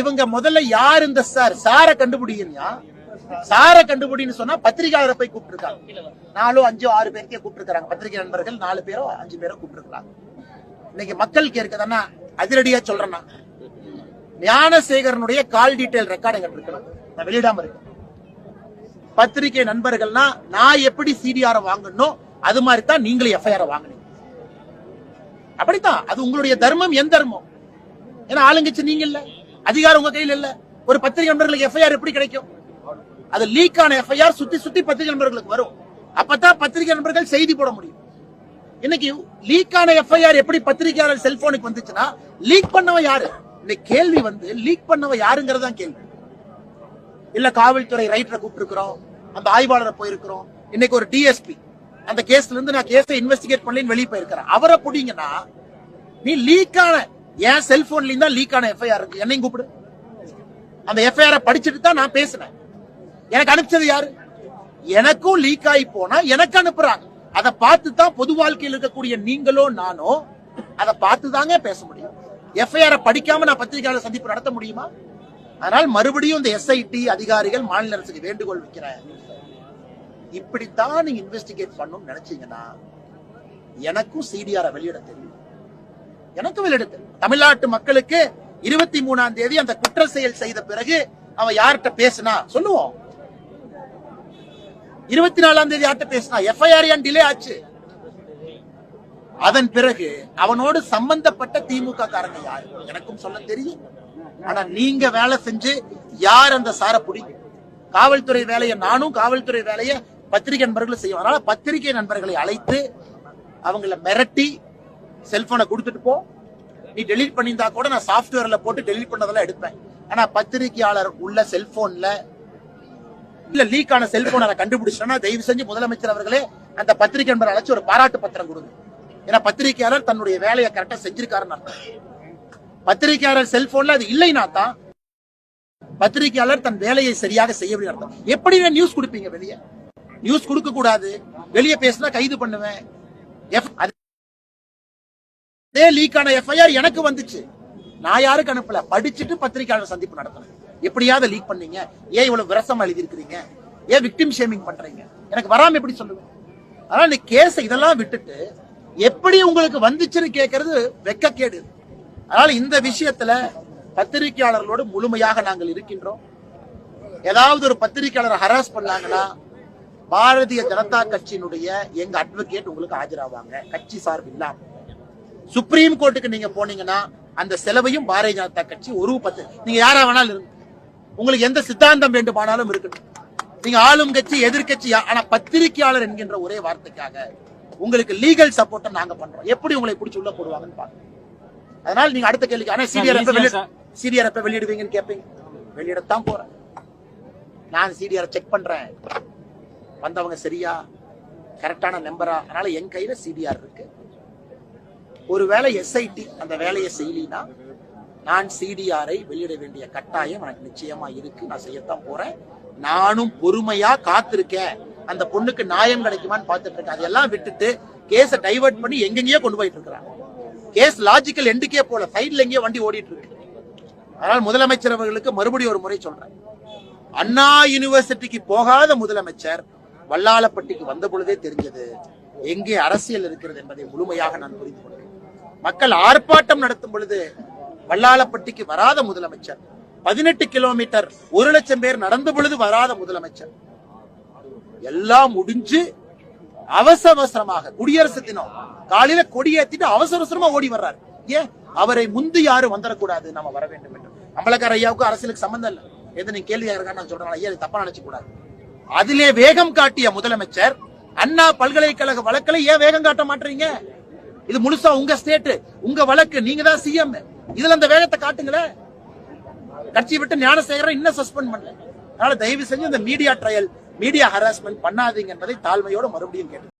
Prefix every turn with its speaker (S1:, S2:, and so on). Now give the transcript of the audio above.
S1: இவங்க முதல்ல யார் இந்த சார்? சார கண்டுபிடிங்கயா சார கண்டுபிடின்னு சொன்னா பத்திரிகையாளரை போய் கூப்பிட்டுருக்காங்க. நாலோ அஞ்சோ ஆறு பேருக்கே கூப்பிட்டுருக்காங்க பத்திரிகை நண்பர்கள் நாலு பேரோ அஞ்சு பேரோ கூப்பிட்டுருக்காங்க இன்னைக்கு மக்கள் கேட்குதுன்னா அதிரடியா சொல்றேன்னா ஞானசேகரனுடைய கால் டீட்டெயில் ரெக்கார்டு எங்க இருக்கணும். நான் வெளியிடாம இருக்கேன். பத்திரிகை நண்பர்கள்னா நான் எப்படி சிடிஆர் வாங்கணும் அது மாதிரி தான் நீங்களும் எஃப்ஐஆர் வாங்கினீங்க. அப்படித்தான். அது உங்களுடைய தர்மம் என் தர்மம். ஏன்னா ஆளுங்கச்சு நீங்க இல்ல. அதிகாரம் உங்க கையில இல்ல. ஒரு பத்திரிகை நண்பர்களுக்கு எஃப்ஐஆர் எப்படி கிடைக்கும்? அது லீக் ஆன எஃப்ஐஆர் சுத்தி சுத்தி பத்திரிகை நண்பர்களுக்கு வரும். அப்பதான் பத்திரிகை நண்பர்கள் செய்தி போட முடியும். இன்னைக்கு லீக் ஆன எஃப்ஐஆர் எப்படி பத்திரிகையாளர் செல்போனுக்கு வந்துச்சுன்னா லீக் பண்ணவன் யாரு? இன்னைக்கு கேள்வி வந்து லீக் பண்ணவன் யாருங்கிறதா கேள்வி. இல்ல காவல்துறை ரைட்டரை கூப்பிட்டுருக்கிறோம் அந்த ஆய்வாளரை போயிருக்கிறோம். இன்னைக்கு ஒரு டிஎஸ்பி அந்த கேஸ்ல இருந்து நான் கேஸை இன்வெஸ்டிகேட் பண்ணலன்னு வெளியே போயிருக்கிறேன் அவரை புடிங்கன்னா நீ லீக் ஆன என் செல்போன்லயும் தான் லீக் ஆன எஃப்ஐஆர் இருக்கு. என்னையும் கூப்பிடு. அந்த எஃப்ஐஆர் படிச்சுட்டு தான் நான் பேசினேன். எனக்கு அனுப்பிச்சது யாரு? எனக்கும் லீக் ஆகி போனா எனக்கு அனுப்புறாங்க. அதை பார்த்து தான் பொது வாழ்க்கையில் இருக்கக்கூடிய நீங்களோ நானோ அதை பார்த்து தாங்க பேச முடியும். எஃப்ஐஆர் படிக்காம நான் பத்திரிகையாளர் சந்திப்பு நடத்த முடியுமா? அதனால் மறுபடியும் இந்த எஸ்ஐடி அதிகாரிகள் மாநில அரசுக்கு வேண்டுகோள் வைக்கிறேன் இப்படித்தான் நீங்க இன்வெஸ்டிகேட் பண்ணணும்னு நினைச்சீங்கன்னா எனக்கும் சிடிஆர் வெளியிட தெரியும். எனக்கும் வெளியிட தமிழ்நாட்டு மக்களுக்கு இருபத்தி மூணாம் தேதி அந்த குற்ற செயல் செய்த பிறகு அவன் யார்கிட்ட பேசினா? சொல்லுவோம். இருபத்தி நாலாம் தேதி யார்கிட்ட பேசினா? எஃப்ஐஆர் ஏன் டிலே ஆச்சு? அதன் பிறகு அவனோடு சம்பந்தப்பட்ட திமுக காரங்க யாரு? எனக்கும் சொல்ல தெரியும். ஆனா நீங்க வேலை செஞ்சு யார் அந்த சார பிடிக்கும்? காவல்துறை வேலையை நானும் காவல்துறை வேலையை பத்திரிகை நண்பர்களும் செய்வோம். அதனால பத்திரிகை நண்பர்களை அழைத்து அவங்கள மிரட்டி செல்போனை கொடுத்துட்டு போ. நீ டெலிட் பண்ணியிருந்தா கூட நான் சாஃப்ட்வேர்ல போட்டு டெலிட் பண்ணதெல்லாம் எடுப்பேன். ஆனா பத்திரிகையாளர் உள்ள செல்போன்ல இல்ல லீக் ஆன செல்போனை நான் கண்டுபிடிச்சேன்னா தயவு செஞ்சு முதலமைச்சர் அவர்களே அந்த பத்திரிகை நண்பர் அழைச்சு ஒரு பாராட்டு பத்திரம் கொடுங்க. ஏன்னா பத்திரிகையாளர் தன்னுடைய வேலையை கரெக்டா செஞ்சிருக்காருன்னு அர்த்தம். பத்திரிகையாளர் செல்போன்ல அது இல்லைனா தான் பத்திரிகையாளர் தன் வேலையை சரியாக செய்ய அர்த்தம். எப்படி நியூஸ் கொடுப்பீங்க வெளியே? நியூஸ் கொடுக்க கூடாது வெளியே பேசினா கைது பண்ணுவேன். அதே லீக்கான எஃப்ஐஆர் எனக்கு வந்துச்சு. நான் யாருக்கு அனுப்பல? படிச்சுட்டு பத்திரிகையாளர் சந்திப்பு நடத்தினேன் எப்படியாவது லீக் பண்ணீங்க. ஏன் இவ்வளவு விரசமா எழுதி இருக்கிறீங்க ஏன் விக்டிம் ஷேமிங் பண்றீங்க? எனக்கு வராம எப்படி சொல்லுவேன்? அதனால இந்த கேஸ் இதெல்லாம் விட்டுட்டு எப்படி உங்களுக்கு வந்துச்சுன்னு கேட்கறது வெக்கக்கேடு அதனால இந்த விஷயத்துல பத்திரிகையாளர்களோடு முழுமையாக நாங்கள் இருக்கின்றோம். ஏதாவது ஒரு பத்திரிகையாளரை ஹராஸ் பண்ணாங்கன்னா பாரதிய ஜனதா கட்சியினுடைய எங்க அட்வொகேட் உங்களுக்கு ஆஜராவாங்க. கட்சி சார்பு இல்லாமல் சுப்ரீம் கோர்ட்டுக்கு நீங்க போனீங்கன்னா அந்த செலவையும் பாரதிய ஜனதா கட்சி ஒரு பத்து. நீங்க யாரா வேணாலும் இருங்க. உங்களுக்கு எந்த சித்தாந்தம் வேண்டுமானாலும் இருக்கட்டும். நீங்க ஆளும் கட்சி எதிர்கட்சி ஆனா பத்திரிகையாளர் என்கின்ற ஒரே வார்த்தைக்காக உங்களுக்கு லீகல் சப்போர்ட்டை நாங்க பண்றோம். எப்படி உங்களை பிடிச்சி உள்ள போடுவாங்கன்னு பாருங்க. அதனால நீங்க அடுத்த கேள்விக்கு ஆனா சிடிஆர் எப்ப வெளியிட சிடிஆர் எப்ப வெளியிடுவீங்கன்னு கேட்பீங்க வெளியிடத்தான் போறேன். நான் சிடிஆர் செக் பண்றேன். வந்தவங்க சரியா கரெக்டான நம்பரா அதனால என் கையில சிடிஆர் இருக்கு. ஒருவேளை எஸ்ஐடி அந்த வேலையை செய்யலினா நான் சிடிஆரை வெளியிட வேண்டிய கட்டாயம் எனக்கு நிச்சயமா இருக்கு. நான் செய்யத்தான் போறேன். நானும் பொறுமையா காத்திருக்கேன். அந்த பொண்ணுக்கு நியாயம் கிடைக்குமான்னு பார்த்துட்டு இருக்கேன் அதெல்லாம் விட்டுட்டு கேஸை டைவர்ட் பண்ணி எங்கெங்கேயோ கொண்டு போயிட்டு இருக்கிறாங்க கேஸ் லாஜிக்கல் எண்டுக்கே போல சைட்ல எங்கேயோ வண்டி ஓடிட்டு இருக்கு அதனால் முதலமைச்சர் அவர்களுக்கு மறுபடியும் ஒரு முறை சொல்றேன். அண்ணா யூனிவர்சிட்டிக்கு போகாத முதலமைச்சர் வல்லாளப்பட்டிக்கு வந்த பொழுதே தெரிஞ்சது. எங்கே அரசியல் இருக்கிறது என்பதை முழுமையாக நான் புரிந்து கொண்டேன் மக்கள் ஆர்ப்பாட்டம் நடத்தும் பொழுது வல்லாளப்பட்டிக்கு வராத முதலமைச்சர். பதினெட்டு கிலோமீட்டர் ஒரு லட்சம் பேர் நடந்த பொழுது வராத முதலமைச்சர். எல்லாம் முடிஞ்சு அவசர அவசரமாக குடியரசு தினம் காலையில கொடியேத்திட்டு அவசர அவசரமா ஓடி வர்றாரு. ஏன்? அவரை முந்து யாரும் வந்துடக்கூடாது நம்ம வர வேண்டும் என்று. அம்பலக்கார ஐயாவுக்கு அரசியலுக்கு சம்பந்தம் இல்ல. எது நீ கேள்வி நான் சொல்றேன். ஐயா தப்பா நினைச்சு கூடாது. அதிலே வேகம் காட்டிய முதலமைச்சர் அண்ணா பல்கலைக்கழக வழக்கில் ஏன் வேகம் காட்ட மாட்டீங்க இது முழுசா உங்க ஸ்டேட் உங்க வழக்கு. நீங்க தான் சிஎம் இதுல அந்த வேகத்தை காட்டுங்களேன் கட்சி விட்டு ஞானசேகரன் இன்னும் சஸ்பெண்ட் பண்ணல. அதனால தயவு செஞ்சு இந்த மீடியா ட்ரையல் மீடியா ஹராஸ்மெண்ட் பண்ணாதீங்க என்பதை தாழ்மையோட மறுபடியும் கேட்டு